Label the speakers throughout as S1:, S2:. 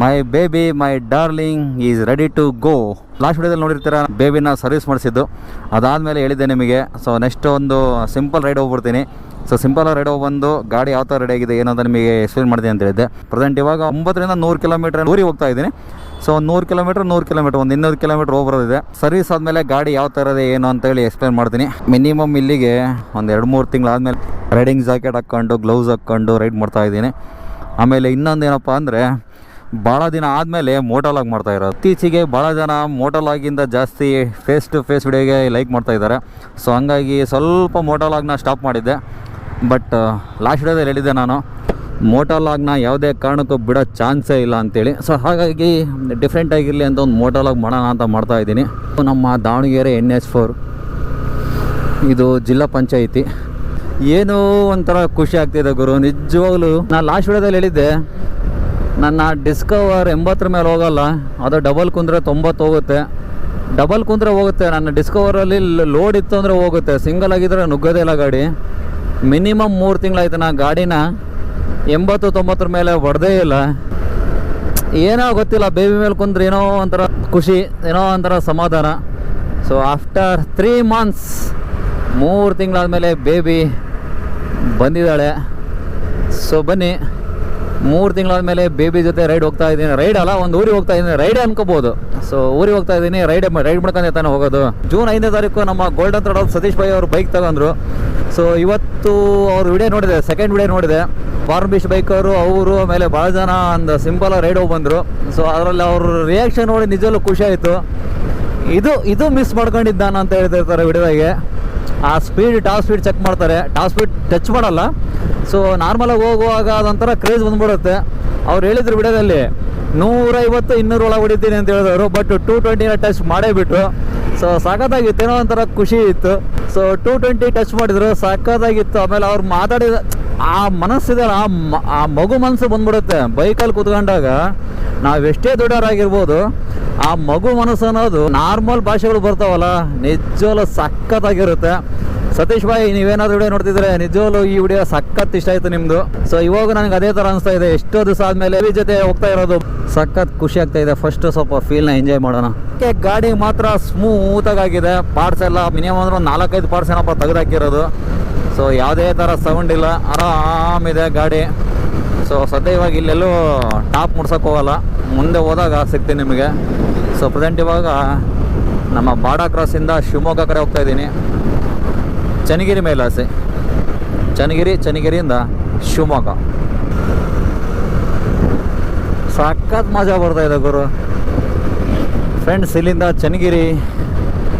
S1: My baby my darling is ready to go last ವಿಡಿಯೋದಲ್ಲಿ ನೋಡಿರ್ತೀರ ಬೇಬಿನ ಸರ್ವಿಸ್ ಮಾಡಿಸಿದ್ದು. ಅದಾದಮೇಲೆ ಹೇಳಿದ್ದೆ ನಿಮಗೆ. ಸೊ ನೆಕ್ಸ್ಟ್ ಒಂದು ಸಿಂಪಲ್ ರೈಡ್ ಹೋಗ್ಬಿಡ್ತೀನಿ. ಸೊ ಸಿಂಪಲ್ ರೈಡ್ ಬಂದು ಗಾಡಿ ಯಾವ ಥರ ರೆಡಿ ಆಗಿದೆ, ಏನಂತ ನಿಮಗೆ ಎಕ್ಸ್ಪ್ಲೇನ್ ಮಾಡಿದೆ ಅಂತ ಹೇಳಿದ್ದೆ. ಪ್ರೆಸೆಂಟ್ ಇವಾಗ ಒಂಬತ್ತರಿಂದ ನೂರು ಕಿಲೋಮೀಟರ್ ಊರಿಗೆ ಹೋಗ್ತಾ ಇದ್ದೀನಿ. ಸೊ ಒಂದು ನೂರು ಕಿಲೋಮೀಟರ್ ನೂರು ಕಿಲೋಮೀಟರ್ ಒಂದು ಇನ್ನೂರು ಕಿಲೋಮೀಟ್ರ್ ಹೋಗ್ಬರೋದಿದೆ. ಸರ್ವಿಸ್ ಆದಮೇಲೆ ಗಾಡಿ ಯಾವ ಥರ ಇದೆ, ಏನು ಅಂತೇಳಿ ಎಕ್ಸ್ಪ್ಲೇನ್ ಮಾಡ್ತೀನಿ. ಮಿನಿಮಮ್ ಇಲ್ಲಿಗೆ ಒಂದು ಎರಡು ಮೂರು ತಿಂಗಳಾದಮೇಲೆ ರೈಡಿಂಗ್ ಜಾಕೆಟ್ ಹಾಕ್ಕೊಂಡು ಗ್ಲೌಸ್ ಹಾಕ್ಕೊಂಡು ರೈಡ್ ಮಾಡ್ತಾ ಇದ್ದೀನಿ. ಆಮೇಲೆ ಇನ್ನೊಂದು ಏನಪ್ಪ ಅಂದರೆ ಭಾಳ ದಿನ ಆದಮೇಲೆ ಮೋಟೋಲಾಗ್ ಮಾಡ್ತಾ ಇರೋದು. ಇತ್ತೀಚೆಗೆ ಭಾಳ ಜನ ಮೋಟೋಲಾಗಿಂದ ಜಾಸ್ತಿ ಫೇಸ್ ಟು ಫೇಸ್ ವಿಡಿಯೋಗೆ ಲೈಕ್ ಮಾಡ್ತಾ ಇದ್ದಾರೆ. ಸೊ ಹಂಗಾಗಿ ಸ್ವಲ್ಪ ಮೋಟೋಲಾಗ್ನ ಸ್ಟಾಪ್ ಮಾಡಿದ್ದೆ. ಬಟ್ ಲಾಸ್ಟ್ ವಿಡಿಯೋದಲ್ಲಿ ಹೇಳಿದ್ದೆ ನಾನು ಮೋಟೋಲಾಗ್ನ ಯಾವುದೇ ಕಾರಣಕ್ಕೂ ಬಿಡೋ ಚಾನ್ಸೇ ಇಲ್ಲ ಅಂತೇಳಿ. ಸೊ ಹಾಗಾಗಿ ಡಿಫ್ರೆಂಟ್ ಆಗಿರಲಿ ಅಂತ ಒಂದು ಮೋಟೋಲಾಗ್ ಮಾಡೋಣ ಅಂತ ಮಾಡ್ತಾ ಇದ್ದೀನಿ. ನಮ್ಮ ದಾವಣಗೆರೆ ಎನ್ ಎಚ್ ಫೋರ್ ಇದು ಜಿಲ್ಲಾ ಪಂಚಾಯಿತಿ. ಏನೋ ಒಂಥರ ಖುಷಿ ಆಗ್ತಿದೆ ಗುರು, ನಿಜವಾಗ್ಲೂ. ನಾನು ಲಾಸ್ಟ್ ವಿಡಿಯೋದಲ್ಲಿ ಹೇಳಿದ್ದೆ ನನ್ನ ಡಿಸ್ಕವರ್ ಎಂಬತ್ತರ ಮೇಲೆ ಹೋಗಲ್ಲ, ಅದು ಡಬಲ್ ಕುಂದ್ರೆ ತೊಂಬತ್ತು ಹೋಗುತ್ತೆ. ಡಬಲ್ ಕುಂದ್ರೆ ಹೋಗುತ್ತೆ, ನನ್ನ ಡಿಸ್ಕವರಲ್ಲಿ ಲೋಡ್ ಇತ್ತು ಅಂದರೆ ಹೋಗುತ್ತೆ. ಸಿಂಗಲ್ ಆಗಿದ್ರೆ ನುಗ್ಗೋದೇ ಇಲ್ಲ ಗಾಡಿ. ಮಿನಿಮಮ್ ಮೂರು ತಿಂಗಳಾಯ್ತು ನಾ ಗಾಡಿನ, ಎಂಬತ್ತು ತೊಂಬತ್ತರ ಮೇಲೆ ಹೊಡೆದೇ ಇಲ್ಲ. ಏನೋ ಗೊತ್ತಿಲ್ಲ, ಬೇಬಿ ಮೇಲೆ ಕುಂದ್ರೆ ಏನೋ ಒಂಥರ ಖುಷಿ, ಏನೋ ಒಂಥರ ಸಮಾಧಾನ. ಸೊ ಆಫ್ಟರ್ ತ್ರೀ ಮಂತ್ಸ್ ಮೂರು ತಿಂಗಳಾದಮೇಲೆ ಬೇಬಿ ಬಂದಿದ್ದಾಳೆ. ಸೊ ಬನ್ನಿ. ಮೂರು ತಿಂಗಳಾದಮೇಲೆ ಬೇಬಿ ಜೊತೆ ರೈಡ್ ಹೋಗ್ತಾ ಇದ್ದೀನಿ. ರೈಡ್ ಅಲ್ಲ, ಒಂದು ಊರಿಗೆ ಹೋಗ್ತಾ ಇದ್ದೀನಿ. ರೈಡ್ ಅನ್ಕೋಬಹುದು ಸೊ ಊರಿಗೆ ಹೋಗ್ತಾ ಇದ್ದೀನಿ. ರೈಡ್ ರೈಡ್ ಮಾಡ್ಕೊಂಡು ತಾನೆ ಹೋಗೋದು. ಜೂನ್ ಐದನೇ ತಾರೀಕು ನಮ್ಮ ಗೋಲ್ಡನ್ ತಡ ಸತೀಶ್ ಭಾಯಿ ಅವರು ಬೈಕ್ ತಗೊಂಡ್ರು. ಸೊ ಇವತ್ತು ಅವ್ರ ವಿಡಿಯೋ ನೋಡಿದೆ ಸೆಕೆಂಡ್ ವಿಡಿಯೋ ನೋಡಿದೆ. ಫಾರ್ಮ್ ಬೀಚ್ ಬೈಕರು ಅವರು ಆಮೇಲೆ ಭಾಳ ಜನ ಒಂದು ಸಿಂಪಲ್ ರೈಡ್ ಹೋಗಿ ಸೊ ಅದರಲ್ಲಿ ಅವ್ರ ರಿಯಾಕ್ಷನ್ ನೋಡಿ ನಿಜವಲ್ಲೂ ಖುಷಿ ಆಯಿತು. ಇದು ಇದು ಮಿಸ್ ಮಾಡ್ಕೊಂಡಿದ್ದಾನ ಅಂತ ಹೇಳ್ತಿರ್ತಾರೆ ವಿಡಿಯೋದಾಗೆ. ಆ ಸ್ಪೀಡ್ ಟಾಪ್ ಸ್ಪೀಡ್ ಚೆಕ್ ಮಾಡ್ತಾರೆ. ಟಾಪ್ ಸ್ಪೀಡ್ ಟಚ್ ಮಾಡಲ್ಲ. ಸೊ ನಾರ್ಮಲಾಗಿ ಹೋಗುವಾಗ ಅದೊಂಥರ ಕ್ರೇಜ್ ಬಂದ್ಬಿಡುತ್ತೆ. ಅವ್ರು ಹೇಳಿದ್ರು ವಿಡಿಯೋದಲ್ಲಿ, ನೂರೈವತ್ತು, ಇನ್ನೂರು ಒಳಗೆ ಹೊಡಿತೀನಿ ಅಂತ ಹೇಳಿದವರು ಬಟ್ ಟೂ ಟ್ವೆಂಟಿನ ಟಚ್ ಮಾಡೇ ಬಿಟ್ಟರು ಸೊ ಸಾಕತ್ತಾಗಿತ್ತು ಏನೋ ಒಂಥರ ಖುಷಿ ಇತ್ತು. ಸೊ ಟೂ ಟ್ವೆಂಟಿ ಟಚ್ ಮಾಡಿದ್ರು. ಸಾಕತ್ತಾಗಿತ್ತು ಆಮೇಲೆ ಅವ್ರು ಮಾತಾಡಿದ, ಆ ಮನಸ್ಸಿದೆಯಲ್ಲ ಆ ಮ- ಆ ಮಗು ಮನಸ್ಸು ಬಂದ್ಬಿಡುತ್ತೆ. ಬೈಕಲ್ಲಿ ಕೂತ್ಕೊಂಡಾಗ ನಾವೆಷ್ಟೇ ದೊಡ್ಡವರಾಗಿರ್ಬೋದು, ಆ ಮಗು ಮನಸ್ಸು ಅನ್ನೋದು ನಾರ್ಮಲ್ ಭಾಷೆಗಳು ಬರ್ತಾವಲ್ಲ ನಿಜವಲ್ಲೂ ಸಖತ್ತಾಗಿರುತ್ತೆ. ಸತೀಶ್ ಭಾಯಿ, ನೀವೇನಾದ್ರು ವಿಡಿಯೋ ನೋಡ್ತಿದ್ರೆ ನಿಜವಲ್ಲೂ ಈ ವಿಡಿಯೋ ಸಖತ್ ಇಷ್ಟ ಆಯ್ತು ನಿಮ್ದು. ಸೊ ಇವಾಗ ನನಗೆ ಅದೇ ತರ ಅನಿಸ್ತಾ ಇದೆ. ಎಷ್ಟೋ ದಿವಸ ಆದ್ಮೇಲೆ ಎಲ್ಲಿ ಜೊತೆ ಹೋಗ್ತಾ ಇರೋದು ಸಖತ್ ಖುಷಿ ಆಗ್ತಾ ಇದೆ. ಫಸ್ಟ್ ಸ್ವಲ್ಪ ಫೀಲ್ನ ಎಂಜಾಯ್ ಮಾಡೋಣ. ಗಾಡಿ ಮಾತ್ರ ಸ್ಮೂತ್ ಆಗಿದೆ. ಪಾರ್ಟ್ಸ್ ಎಲ್ಲ ಮಿನಿಮಮ್ ಅಂದ್ರೆ ಒಂದು ನಾಲ್ಕೈದು ಪಾರ್ಟ್ಸ್ ಏನಪ್ಪ ತೆಗೆದಾಕಿರೋದು ಸೊ ಯಾವುದೇ ಥರ ಸೌಂಡ್ ಇಲ್ಲ. ಆರಾಮಿದೆ ಗಾಡಿ. ಸೊ ಸದ್ಯ ಇವಾಗ ಇಲ್ಲೆಲ್ಲೂ ಟಾಪ್ ಮುಡ್ಸೋಕೆ ಹೋಗಲ್ಲ. ಮುಂದೆ ಹೋದಾಗ ಸಿಗ್ತೀನಿ ನಿಮಗೆ. ಸೊ ಪ್ರೆಸೆಂಟ್ ಇವಾಗ ನಮ್ಮ ಬಾಡಾ ಕ್ರಾಸಿಂದ ಶಿವಮೊಗ್ಗ ಕಡೆ ಹೋಗ್ತಾ ಇದ್ದೀನಿ. ಚನ್ನಗಿರಿ ಮೇಲಾಸೆ. ಚನ್ನಗಿರಿ, ಚನ್ನಗಿರಿಯಿಂದ ಶಿವಮೊಗ್ಗ. ಸಖತ್ ಮಜಾ ಬರ್ತಾ ಇದೆ ಗುರು. ಫ್ರೆಂಡ್ಸ್ ಇಲ್ಲಿಂದ ಚನ್ನಗಿರಿ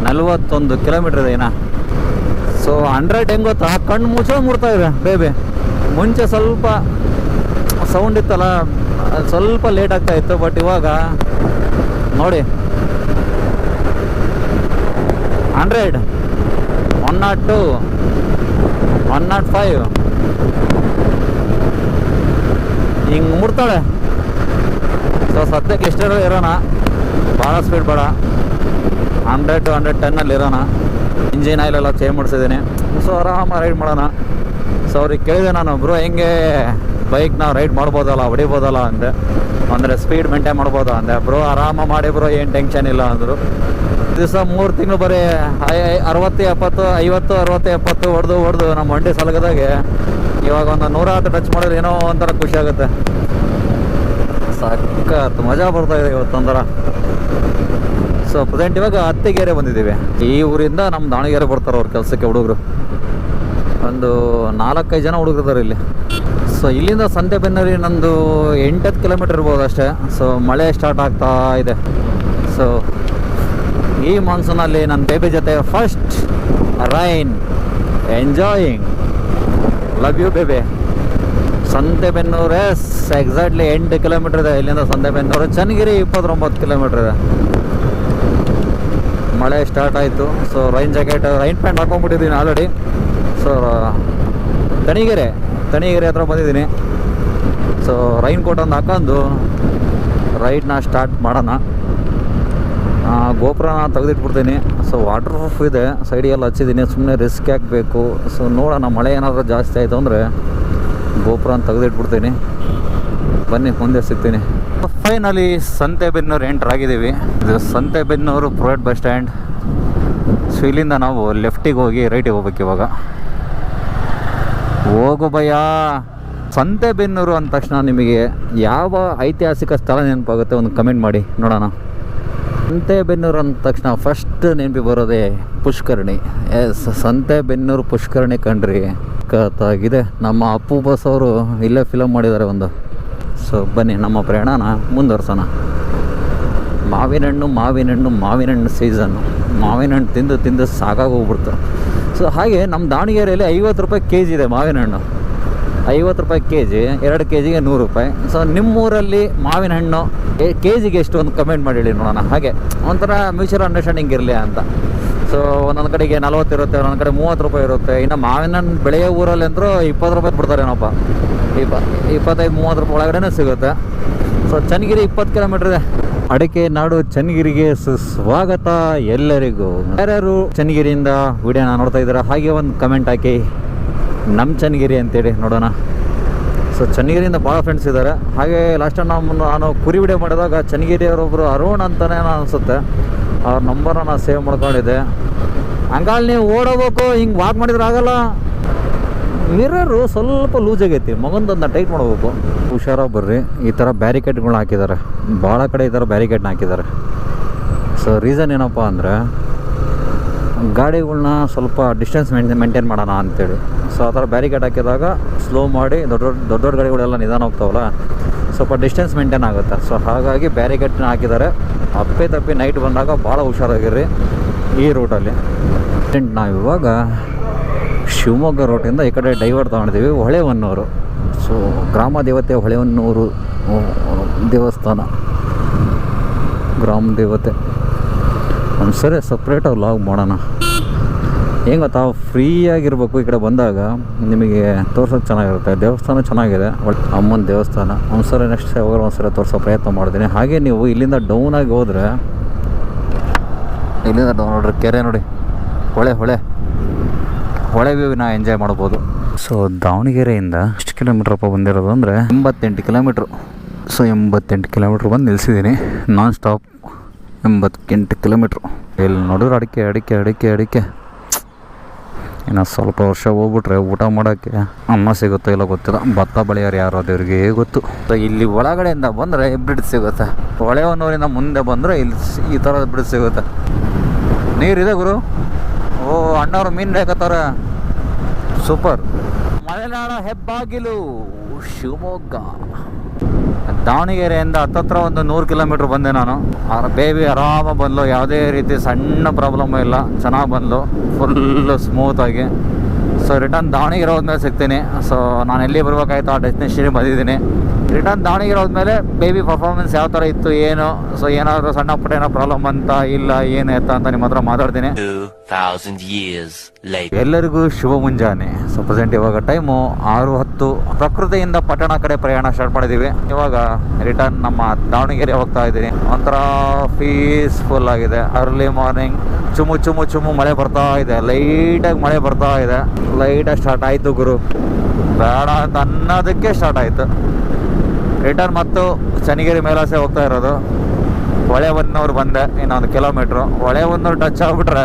S1: ನಲ್ವತ್ತೊಂದು ಕಿಲೋಮೀಟ್ರ್ ಇದೆ ಏನ ಸೊ ಹಂಡ್ರೆಡ್ ಹೆಂಗ್ ಗೊತ್ತಾ? ಕಣ್ಣು ಮುಚ್ಚೋ ಮುಡ್ತಾ ಇದೆ ಬೇಬಿ ಮುಂಚೆ ಸ್ವಲ್ಪ ಸೌಂಡ್ ಇತ್ತಲ್ಲ, ಅದು ಸ್ವಲ್ಪ ಲೇಟ್ ಆಗ್ತಾ ಇತ್ತು ಬಟ್ ಇವಾಗ ನೋಡಿ. Hundred one not two one not five ಹಿಂಗೆ ಮುಡ್ತಾಳೆ ಸೊ ಸದ್ಯಕ್ಕೆ ಎಷ್ಟರ ಇರೋಣ? ಭಾಳ ಸ್ಪೀಡ್ ಬೇಡ. ಹಂಡ್ರೆಡ್ ಟು ಹಂಡ್ರೆಡ್ ಟೆನ್ನಲ್ಲಿ ಇರೋಣ. ಇಂಜಿನ್ ಆಯಿಲ್ ಎಲ್ಲ ಚೇಂಜ್ ಮಾಡಿಸಿದ್ದೀನಿ. ಸೊ ಆರಾಮ ರೈಡ್ ಮಾಡೋಣ. ಸೊ ಅವ್ರಿಗೆ ಕೇಳಿದೆ ನಾನು, ಬ್ರೋ, ಹೆಂಗೆ? ಬೈಕ್ ನಾವು ರೈಡ್ ಮಾಡ್ಬೋದಲ್ಲ, ಹೊಡಿಬೋದಲ್ಲ ಅಂದೆ. ಅಂದರೆ ಸ್ಪೀಡ್ ಮೇಂಟೈನ್ ಮಾಡ್ಬೋದಾ ಅಂದೆ. ಬ್ರೋ, ಆರಾಮ ಮಾಡಿ ಬ್ರೋ, ಏನು ಟೆನ್ಷನ್ ಇಲ್ಲ ಅಂದರು. ದಿವಸ ಮೂರು ತಿಂಗಳು ಬರೀ ಅರವತ್ತು, ಎಪ್ಪತ್ತು, ಐವತ್ತು, ಅರವತ್ತು, ಎಪ್ಪತ್ತು ಹೊಡೆದು ಹೊಡೆದು ನಮ್ಮ ಮಂಡಿ ಸಲಗದಾಗೆ ಇವಾಗ ಒಂದು ನೂರ ಹತ್ತು ಟಚ್ ಮಾಡಿದ್ರೆ ಏನೋ ಒಂಥರ ಖುಷಿ ಆಗುತ್ತೆ. ಸಖತ್ ಮಜಾ ಬರ್ತಾ ಇದೆ ಇವತ್ತೊಂಥರ ಸೊ ಪ್ರೆಸೆಂಟ್ ಇವಾಗ ಹತ್ತಿಗೆರೆ ಬಂದಿದ್ದೀವಿ. ಈ ಊರಿಂದ ನಮ್ಮ ದಾವಣಗೆರೆ ಬರ್ತಾರೆ ಅವ್ರ ಕೆಲಸಕ್ಕೆ ಹುಡುಗರು. ಒಂದು ನಾಲ್ಕೈದು ಜನ ಹುಡುಗರು ಇಲ್ಲಿ. ಸೊ ಇಲ್ಲಿಂದ ಸಂತೆಬೆನ್ನೂರಿ ನಂದು ಎಂಟತ್ತು ಕಿಲೋಮೀಟರ್ ಇರ್ಬೋದು ಅಷ್ಟೇ. ಸೊ ಮಳೆ ಸ್ಟಾರ್ಟ್ ಆಗ್ತಾ ಇದೆ. ಸೊ ಈ ಮಾನ್ಸೂನಲ್ಲಿ ನನ್ನ ಬೇಬಿ ಜೊತೆ first rain enjoying love you baby Santebennur is exactly ಎಂಟು ಕಿಲೋಮೀಟರ್ ಇದೆ. ಇಲ್ಲಿಂದ ಸಂತೆಬೆನ್ನೂರು ಚನ್ನಗಿರಿ ಇಪ್ಪತ್ತೊಂಬತ್ತು ಕಿಲೋಮೀಟರ್ ಇದೆ. ಮಳೆ ಸ್ಟಾರ್ಟ್ ಆಯಿತು. So rain jacket rain pant ಹಾಕೊಂಡ್ಬಿಟ್ಟಿದ್ದೀನಿ already so Tanigere Tanigere ಹತ್ರ ಬಂದಿದ್ದೀನಿ. ಸೊ ರೈನ್ ಕೋಟ್ ಒಂದು ಹಾಕೊಂಡು ರೈಡ್ನ ಸ್ಟಾರ್ಟ್ ಮಾಡೋಣ. ಗೋಪುರನ ತೆಗೆದಿಟ್ಬಿಡ್ತೀನಿ. ಸೊ ವಾಟರ್ ಪ್ರೂಫ್ ಇದೆ. ಸೈಡಿಗೆಲ್ಲ ಹಚ್ಚಿದ್ದೀನಿ. ಸುಮ್ಮನೆ ರಿಸ್ಕ್ ಹಾಕಬೇಕು. ಸೊ ನೋಡೋಣ, ಮಳೆ ಏನಾದರೂ ಜಾಸ್ತಿ ಆಯಿತು ಅಂದರೆ ಗೋಪುರನ ತೆಗೆದಿಟ್ಬಿಡ್ತೀನಿ. ಬನ್ನಿ, ಮುಂದೆ ಸಿಗ್ತೀನಿ. ಫೈನಲಿ ಸಂತೆಬೆನ್ನೂರು ಎಂಟರ್ ಆಗಿದ್ದೀವಿ. ಇದು Santebennur private bus stand so ಇಲ್ಲಿಂದ ನಾವು ಲೆಫ್ಟಿಗೆ ಹೋಗಿ ರೈಟಿಗೆ ಹೋಗ್ಬೇಕು ಇವಾಗ. ಹೋಗು ಭಯ ಸಂತೆಬೆನ್ನೂರು ಅಂದ ತಕ್ಷಣ ನಿಮಗೆ ಯಾವ ಐತಿಹಾಸಿಕ ಸ್ಥಳ ನೆನಪಾಗುತ್ತೆ ಒಂದು ಕಮೆಂಟ್ ಮಾಡಿ, ನೋಡೋಣ. ಸಂತೆಬೆನ್ನೂರು ಅಂದ ತಕ್ಷಣ ಫಸ್ಟ್ ನೆನಪಿ ಬರೋದೇ ಪುಷ್ಕರಣಿ. ಎಸ್ ಸಂತೆಬೆನ್ನೂರು ಪುಷ್ಕರಣಿ ಕಂಡ್ರಿ ಕತ್ತಾಗಿದೆ ನಮ್ಮ ಅಪ್ಪು ಬಸ್ ಅವರು ಇಲ್ಲೇ ಫಿಲಮ್ ಮಾಡಿದ್ದಾರೆ ಒಂದು. ಸೊ ಬನ್ನಿ, ನಮ್ಮ ಪ್ರಯಾಣನ ಮುಂದುವರ್ಸೋಣ. ಮಾವಿನ ಹಣ್ಣು ಮಾವಿನ ಹಣ್ಣು ಮಾವಿನ ಹಣ್ಣು ಸೀಸನ್ನು ಮಾವಿನ ಹಣ್ಣು ತಿಂದು ತಿಂದು ಸಾಕಾಗೋಗ್ಬಿಡ್ತು. ಸೊ ಹಾಗೆ ನಮ್ಮ ದಾವಣಗೆರೆಯಲ್ಲಿ ಐವತ್ತು ರೂಪಾಯಿ ಕೆ ಜಿ ಇದೆ ಮಾವಿನ ಹಣ್ಣು. ಐವತ್ತು ರೂಪಾಯಿ ಕೆ ಜಿ ಎರಡು ಕೆ ಜಿಗೆ ನೂರು ರೂಪಾಯಿ. ಸೊ ನಿಮ್ಮೂರಲ್ಲಿ ಮಾವಿನ ಹಣ್ಣು ಕೆ ಜಿಗೆ ಎಷ್ಟು ಒಂದು ಕಮೆಂಟ್ ಮಾಡಿ ಹೇಳಿ ನೋಡೋಣ. ಹಾಗೆ, ಒಂಥರ ಮ್ಯೂಚುವಲ್ ಅಂಡರ್ಸ್ಟ್ಯಾಂಡಿಂಗ್ ಇರಲಿ ಅಂತ. ಸೊ ಒಂದೊಂದು ಕಡೆಗೆ ನಲ್ವತ್ತು ಇರುತ್ತೆ, ಒಂದೊಂದು ಕಡೆ ಮೂವತ್ತು ರೂಪಾಯಿ ಇರುತ್ತೆ. ಇನ್ನು ಮಾವಿನ ಹಣ್ಣು ಬೆಳೆಯೋ ಊರಲ್ಲಿ ಅಂದರೂ ಇಪ್ಪತ್ತು ರೂಪಾಯಿ ಬಿಡ್ತಾರೇನಪ್ಪ ಇಪ್ಪ, ಇಪ್ಪತ್ತೈದು, ಮೂವತ್ತು ರೂಪಾಯಿ ಒಳಗಡೆನೇ ಸಿಗುತ್ತೆ. ಸೊ ಚನ್ನಗಿರಿ ಇಪ್ಪತ್ತು ಕಿಲೋಮೀಟ್ರ್ ಇದೆ. ಅಡಿಕೆ ನಾಡು ಚನ್ನಗಿರಿಗೆ ಸುಸ್ವಾಗತ ಎಲ್ಲರಿಗೂ. ಯಾರ್ಯಾರು ಚನ್ನಗಿರಿಯಿಂದ ವಿಡಿಯೋನ ನೋಡ್ತಾ ಇದ್ದೀರಾ, ಹಾಗೆ ಒಂದು ಕಮೆಂಟ್ ಹಾಕಿ. ನಮ್ಮ ಚನ್ನಗಿರಿ ಅಂತೇಳಿ ನೋಡೋಣ. ಸೊ ಚನ್ನಗಿರಿಯಿಂದ ಭಾಳ ಫ್ರೆಂಡ್ಸ್ ಇದ್ದಾರೆ. ಹಾಗೆ ಲಾಸ್ಟ್ ಟೈಮ್ ನಾವು ನಾನು ಕುರಿ ವಿಡಿಯೋ ಮಾಡಿದಾಗ ಚನ್ನಗಿರಿಯವರೊಬ್ಬರು ಅರುಣ್ ಅಂತಲೇ ಅನಿಸುತ್ತೆ. ಅವ್ರ ನಂಬರನ್ನು ನಾನು ಸೇವ್ ಮಾಡ್ಕೊಂಡಿದ್ದೆ. ಹಂಗಾಲ್ ನೀವು ಓಡೋಬೇಕು ಹಿಂಗೆ ವಾಕ್ ಮಾಡಿದ್ರೆ ಆಗಲ್ಲ. ಮಿರರು ಸ್ವಲ್ಪ ಲೂಸ್ ಆಗೈತಿ. ಮಗಂದೊಂದು ಟೈಟ್ ಮಾಡಬೇಕು. ಹುಷಾರಾಗಿ ಬರ್ರಿ. ಈ ಥರ ಬ್ಯಾರಿಕೇಡ್ಗಳನ್ನ ಹಾಕಿದ್ದಾರೆ ಭಾಳ ಕಡೆ ಈ ಥರ ಬ್ಯಾರಿಕೇಡ್ನ ಹಾಕಿದ್ದಾರೆ ಸೊ ರೀಸನ್ ಏನಪ್ಪ ಅಂದರೆ ಗಾಡಿಗಳನ್ನ ಸ್ವಲ್ಪ ಡಿಸ್ಟೆನ್ಸ್ ಮೇಂಟೈನ್ ಮೇಂಟೈನ್ ಮಾಡೋಣ ಅಂತೇಳಿ. ಸೊ ಆ ಥರ ಬ್ಯಾರಿಕೇಡ್ ಹಾಕಿದಾಗ ಸ್ಲೋ ಮಾಡಿ ದೊಡ್ಡ ದೊಡ್ಡ ದೊಡ್ಡ ದೊಡ್ಡ ಗಾಡಿಗಳೆಲ್ಲ ನಿಧಾನ ಹೋಗ್ತಾವಲ್ಲ, ಸ್ವಲ್ಪ ಡಿಸ್ಟೆನ್ಸ್ ಮೇಂಟೈನ್ ಆಗುತ್ತೆ. ಸೊ ಹಾಗಾಗಿ ಬ್ಯಾರಿಕೇಡ್ನ ಹಾಕಿದ್ದಾರೆ ಅಪ್ಪೆ ತಪ್ಪಿ ನೈಟ್ ಬಂದಾಗ ಭಾಳ ಹುಷಾರಾಗಿರ್ರಿ ಈ ರೂಟಲ್ಲಿ ನಾವು ಇವಾಗ ಶಿವಮೊಗ್ಗ ರೋಟಿಂದ ಈ ಕಡೆ ಡೈವರ್ ತೊಗೊಂಡಿದ್ದೀವಿ ಹೊಳೆಹೊನ್ನೂರು. ಸೊ ಗ್ರಾಮ ದೇವತೆ ಹೊಳೆವನ್ನೂರು ದೇವಸ್ಥಾನ. ಗ್ರಾಮ ದೇವತೆ. ಒಂದು ಸರಿ ಸಪ್ರೇಟಾಗಿ ಲಾಗ್ ಮಾಡೋಣ. ಹೆಂಗೆ ಗೊತ್ತಾ, ಫ್ರೀಯಾಗಿರ್ಬೇಕು ಈ ಕಡೆ ಬಂದಾಗ, ನಿಮಗೆ ತೋರ್ಸೋದು ಚೆನ್ನಾಗಿರುತ್ತೆ. ದೇವಸ್ಥಾನ ಚೆನ್ನಾಗಿದೆ ಅಮ್ಮನ ದೇವಸ್ಥಾನ. ಒಂದು ಸರಿ ನೆಕ್ಸ್ಟ್ ಯಾವಾಗ ಒಂದು ಸರಿ ತೋರಿಸೋ ಪ್ರಯತ್ನ ಮಾಡ್ತೀನಿ. ಹಾಗೆ ನೀವು ಇಲ್ಲಿಂದ ಡೌನಾಗಿ ಹೋದರೆ, ಇಲ್ಲಿಂದ ಡೌನ್ ನೋಡ್ರಿ ಕೆರೆ ನೋಡಿ. ಹೊಳೆ ಹೊಳೆ. ಹೊಳೆ ವ್ಯೂವಿನ ಎಂಜಾಯ್ ಮಾಡ್ಬೋದು. ಸೊ ದಾವಣಗೆರೆಯಿಂದ ಎಷ್ಟು ಕಿಲೋಮೀಟ್ರಪ್ಪ ಬಂದಿರೋದು ಅಂದರೆ ಎಂಬತ್ತೆಂಟು ಕಿಲೋಮೀಟ್ರು ಸೊ ಎಂಬತ್ತೆಂಟು ಕಿಲೋಮೀಟ್ರ್ ಬಂದು ನಿಲ್ಲಿಸಿದ್ದೀನಿ ನಾನ್ ಸ್ಟಾಪ್ ಎಂಬತ್ತೆಂಟು ಕಿಲೋಮೀಟ್ರು ಇಲ್ಲಿ ನೋಡಿದ್ರೆ ಅಡಿಕೆ ಅಡಿಕೆ ಅಡಿಕೆ ಅಡಿಕೆ. ಇನ್ನು ಸ್ವಲ್ಪ ವರ್ಷ ಹೋಗ್ಬಿಟ್ರೆ ಊಟ ಮಾಡೋಕ್ಕೆ ಅನ್ನ ಸಿಗುತ್ತೋ ಇಲ್ಲ ಗೊತ್ತಿಲ್ಲ. ಭತ್ತ ಬೆಳೆಯೋರು ಯಾರು ದೇವ್ರಿಗೆ ಗೊತ್ತು. ಇಲ್ಲಿ ಒಳಗಡೆಯಿಂದ ಬಂದರೆ ಬ್ರಿಡ್ ಸಿಗುತ್ತೆ. ಹೊಳೆಹೊನ್ನೂರಿಂದ ಮುಂದೆ ಬಂದರೆ ಇಲ್ಲಿ ಈ ಥರ ಬ್ರಿಡ್ ಸಿಗುತ್ತೆ. ನೀರಿದೆ ಗುರು? ಓ, ಅಣ್ಣವ್ರು ಮೀನು ಬೇಕತ್ತಾರ ಸೂಪರ್. ಮಲೆನಾಡ ಹೆಬ್ಬಾಗಿಲು, ಶಿವಮೊಗ್ಗ. ದಾವಣಗೆರೆಯಿಂದ ಹತ್ತತ್ರ ಒಂದು ನೂರು ಕಿಲೋಮೀಟ್ರ್ ಬಂದೆ ನಾನು. ಬೇಬಿ ಆರಾಮ ಬಂದ್ಲು, ಯಾವುದೇ ರೀತಿ ಸಣ್ಣ ಪ್ರಾಬ್ಲಮ್ ಇಲ್ಲ, ಚೆನ್ನಾಗಿ ಬಂದ್ಲು ಫುಲ್ಲು ಸ್ಮೂತಾಗಿ ಸೊ ರಿಟರ್ನ್ ದಾವಣಗೆರೆ ಹೋದ್ಮೇಲೆ ಸಿಗ್ತೀನಿ. ಸೊ ನಾನು ಎಲ್ಲಿ ಬರಬೇಕಾಯ್ತು ಆ ಡೆಸ್ಟಿನೇಷನ್ಗೆ ಬಂದಿದ್ದೀನಿ. ರಿಟರ್ನ್ ದಾವಣಗೆರೆ ಹೋದ್ಮೇಲೆ ಬೇಬಿ ಪರ್ಫಾರ್ಮೆನ್ಸ್ ಯಾವ ಥರ ಇತ್ತು ಏನು? ಸೊ ಏನಾದರೂ ಸಣ್ಣ ಪುಟ್ಟ ಏನೋ ಪ್ರಾಬ್ಲಮ್ ಅಂತ ಇಲ್ಲ ಏನು ಎತ್ತ ಅಂತ ನಿಮ್ಮ ಹತ್ರ ಮಾತಾಡ್ತೀನಿ.
S2: 2,000 years later.
S1: ಎಲ್ಲರಿಗೂ ಶುಭ ಮುಂಜಾನೆ. ಸೊ ಪ್ರೆಸೆಂಟ್ ಇವಾಗ ಟೈಮು ಆರು ಹತ್ತು. ಪ್ರಕೃತಿಯಿಂದ ಪಟ್ಟಣ ಕಡೆ ಪ್ರಯಾಣ ಸ್ಟಾರ್ಟ್ ಮಾಡಿದ್ದೀವಿ ಇವಾಗ ರಿಟರ್ನ್ ನಮ್ಮ ದಾವಣಗೆರೆ ಹೋಗ್ತಾ ಇದ್ದೀನಿ. ಒಂಥರ ಪೀಸ್ಫುಲ್ ಆಗಿದೆ. ಅರ್ಲಿ ಮಾರ್ನಿಂಗ್ ಚುಮು ಚುಮು ಚುಮು ಮಳೆ ಬರ್ತಾ ಇದೆ. ಲೈಟಾಗಿ ಮಳೆ ಬರ್ತಾ ಇದೆ. ಲೈಟಾಗಿ ಸ್ಟಾರ್ಟ್ ಆಯಿತು ಗುರು. ಬೇಡ ಅಂತ ಅನ್ನೋದಕ್ಕೆ ಸ್ಟಾರ್ಟ್ ಆಯಿತು. ರಿಟರ್ನ್ ಮತ್ತು ಚನ್ನಗಿರಿ ಮೇಲಾಸೆ ಹೋಗ್ತಾ ಇರೋದು. ಹೊಳೆ ಹೊನ್ನೂರು ಬಂದೆ, ಇನ್ನೊಂದು ಕಿಲೋಮೀಟ್ರು ಹೊಳೆ ಹೊನ್ನೂರು ಟಚ್ ಆಗಿಬಿಟ್ರೆ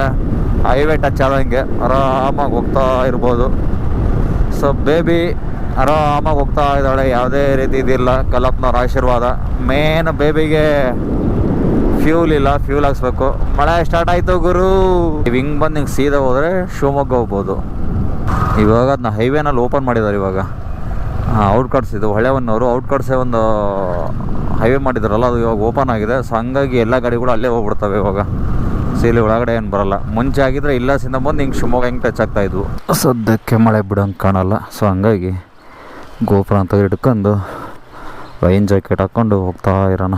S1: ಹೈವೇ ಟಚ್ ಆದಂಗೆ ಆರಾಮಾಗಿ ಹೋಗ್ತಾ ಇರ್ಬೋದು. ಸೊ ಬೇಬಿ ಆರಾಮಾಗಿ ಹೋಗ್ತಾ ಇದ್ದಾಳೆ, ಯಾವುದೇ ರೀತಿ ಇದಿಲ್ಲ. ಕಲಪ್ನವ್ರ ಆಶೀರ್ವಾದ. ಮೇನ್ ಬೇಬಿಗೆ ಫ್ಯೂಲ್ ಇಲ್ಲ ಫ್ಯೂಲ್ ಹಾಕ್ಸ್ಬೇಕು. ಮಳೆ ಸ್ಟಾರ್ಟ್ ಆಯಿತು ಗುರು. ಹಿಂಗೆ ಬಂದು ಹಿಂಗೆ ಸೀದಾ ಹೋದರೆ ಶಿವಮೊಗ್ಗ ಹೋಗ್ಬೋದು. ಇವಾಗ ಅದನ್ನ ಹೈವೇನಲ್ಲಿ ಓಪನ್ ಮಾಡಿದ್ದಾರೆ ಇವಾಗ. ಔಟ್ಕಟ್ಸ್ ಇದು. ಹೊಳೆವನ್ನವರು ಔಟ್ಕಟ್ಸೇ ಒಂದು ಹೈವೇ ಮಾಡಿದ್ರಲ್ಲ, ಅದು ಇವಾಗ ಓಪನ್ ಆಗಿದೆ. ಸೊ ಹಂಗಾಗಿ ಎಲ್ಲ ಗಾಡಿಗಳು ಅಲ್ಲೇ ಹೋಗ್ಬಿಡ್ತವೆ ಇವಾಗ. ಸೀಲಿ ಒಳಗಡೆ ಏನು ಬರಲ್ಲ. ಮುಂಚೆ ಆಗಿದ್ರೆ ಇಲ್ಲಸಿಂದ ಬಂದು ಹಿಂಗೆ ಶಿವಮೊಗ್ಗ ಹಿಂಗೆ ಟಚ್ ಆಗ್ತಾ ಇದ್ವು. ಸದ್ಯಕ್ಕೆ ಮಳೆ ಬಿಡೋಂಗೆ ಕಾಣಲ್ಲ. ಸೊ ಹಂಗಾಗಿ ಗೋಪುರ ಅಂತ ಹಿಡ್ಕೊಂಡು ರೈನ್ ಜಾಕೆಟ್ ಹಾಕ್ಕೊಂಡು ಹೋಗ್ತಾ ಇರೋಣ.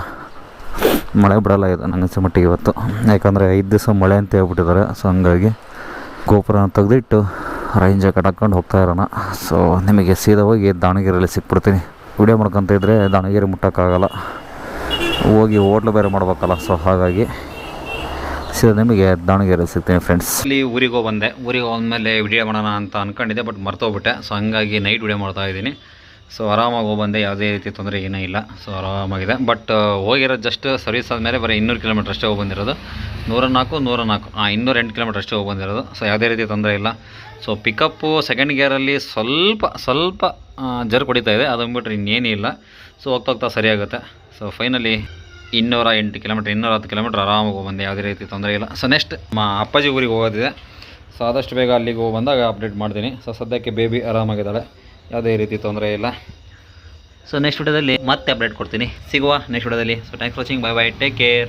S1: ಮಳೆ ಬಿಡಲ್ಲ ಇದು ನನಗೆ ಮಟ್ಟಿಗೆ ಇವತ್ತು. ಯಾಕಂದರೆ ಐದು ದಿವಸ ಮಳೆ ಅಂತ ಹೇಳ್ಬಿಟ್ಟಿದ್ದಾರೆ. ಸೊ ಹಂಗಾಗಿ ಗೋಪುರ ತೆಗೆದಿಟ್ಟು ರೈನ್ ಜಾಕೆಟ್ ಹಾಕ್ಕೊಂಡು ಹೋಗ್ತಾ ಇರೋಣ. ಸೊ ನಿಮಗೆ ಸೀದಾ ಹೋಗಿ ದಾವಣಗೆರೆಯಲ್ಲಿ ಸಿಕ್ಬಿಡ್ತೀನಿ. ವಿಡಿಯೋ ಮಾಡ್ಕೊತ ಇದ್ದರೆ ದಾವಣಗೆರೆ ಮುಟ್ಟೋಕ್ಕಾಗಲ್ಲ. ಹೋಗಿ ಹೋಟ್ಲು ಬೇರೆ ಮಾಡ್ಬೇಕಲ್ಲ ಸೊ ಹಾಗಾಗಿ ಸೀದಾ ನಿಮಗೆ ದಾವಣಗೆರೆ ಸಿಗ್ತೀನಿ ಫ್ರೆಂಡ್ಸ್ ಇಲ್ಲಿ ಊರಿಗೆ ಬಂದೆ. ಊರಿಗೆ ಹೋದ್ಮೇಲೆ ವಿಡಿಯೋ ಮಾಡೋಣ ಅಂತ ಅನ್ಕೊಂಡಿದ್ದೆ ಬಟ್ ಮರ್ತೋಗ್ಬಿಟ್ಟೆ. ಸೊ ಹಂಗಾಗಿ ನೈಟ್ ವಿಡಿಯೋ ಮಾಡ್ತಾ ಇದ್ದೀನಿ. ಸೊ ಆರಾಮಾಗಿ ಹೋಗ್ಬಂದೆ ಯಾವುದೇ ರೀತಿ ತೊಂದರೆ ಏನೂ ಇಲ್ಲ. ಸೊ ಆರಾಮಾಗಿದೆ. ಬಟ್ ಹೋಗಿರೋದು ಜಸ್ಟ್ ಸರ್ವಿಸ್ ಆದಮೇಲೆ ಬರೀ ಇನ್ನೂರು ಕಿಲೋಮೀಟ್ರ್ ಅಷ್ಟೇ ಹೋಗ್ಬಂದಿರೋದು ನೂರ ನಾಲ್ಕು ನೂರ ನಾಲ್ಕು ಹಾಂ ಇನ್ನೂರ ಎಂಟು ಕಿಲೋಮೀಟ್ರ್ ಅಷ್ಟೇ ಹೋಗ್ಬಂದಿರೋದು ಸೊ ಯಾವುದೇ ರೀತಿ ತೊಂದರೆ ಇಲ್ಲ. ಸೊ ಪಿಕಪ್ಪು ಸೆಕೆಂಡ್ ಗೇರಲ್ಲಿ ಸ್ವಲ್ಪ ಸ್ವಲ್ಪ ಜರ್ ಹೊಡಿತಾ ಇದೆ. ಅದು ಬಿಟ್ಟರೆ ಇನ್ನೇನೂ ಇಲ್ಲ. ಸೊ ಹೋಗ್ತಾ ಹೋಗ್ತಾ ಸರಿಯಾಗುತ್ತೆ ಸೊ ಫೈನಲಿ ಇನ್ನೂರ ಎಂಟು ಕಿಲೋಮೀಟ್ರ್ ಇನ್ನೂರ ಹತ್ತು ಕಿಲೋಮೀಟ್ರ್ ಆರಾಮಾಗಿ ಹೋಗ್ಬಂದೆ ಯಾವುದೇ ರೀತಿ ತೊಂದರೆ ಇಲ್ಲ. ಸೊ ನೆಕ್ಸ್ಟ್ ನಮ್ಮ ಅಪ್ಪಾಜಿ ಊರಿಗೆ ಹೋಗೋದಿದೆ. ಸೊ ಆದಷ್ಟು ಬೇಗ ಅಲ್ಲಿಗೆ ಹೋಗಿ ಬಂದಾಗ ಅಪ್ಡೇಟ್ ಮಾಡ್ತೀನಿ. ಸೊ ಸದ್ಯಕ್ಕೆ ಬೇಬಿ ಆರಾಮಾಗಿದ್ದಾಳೆ. ಯಾವುದೇ ರೀತಿ ತೊಂದರೆ ಇಲ್ಲ. ಸೊ ನೆಕ್ಸ್ಟ್ ವಿಡಿಯೋದಲ್ಲಿ ಮತ್ತೆ ಅಪ್ಡೇಟ್ ಕೊಡ್ತೀನಿ. ಸಿಗುವ ನೆಕ್ಸ್ಟ್ ವಿಡಿಯೋದಲ್ಲಿ so thanks watching bye bye take care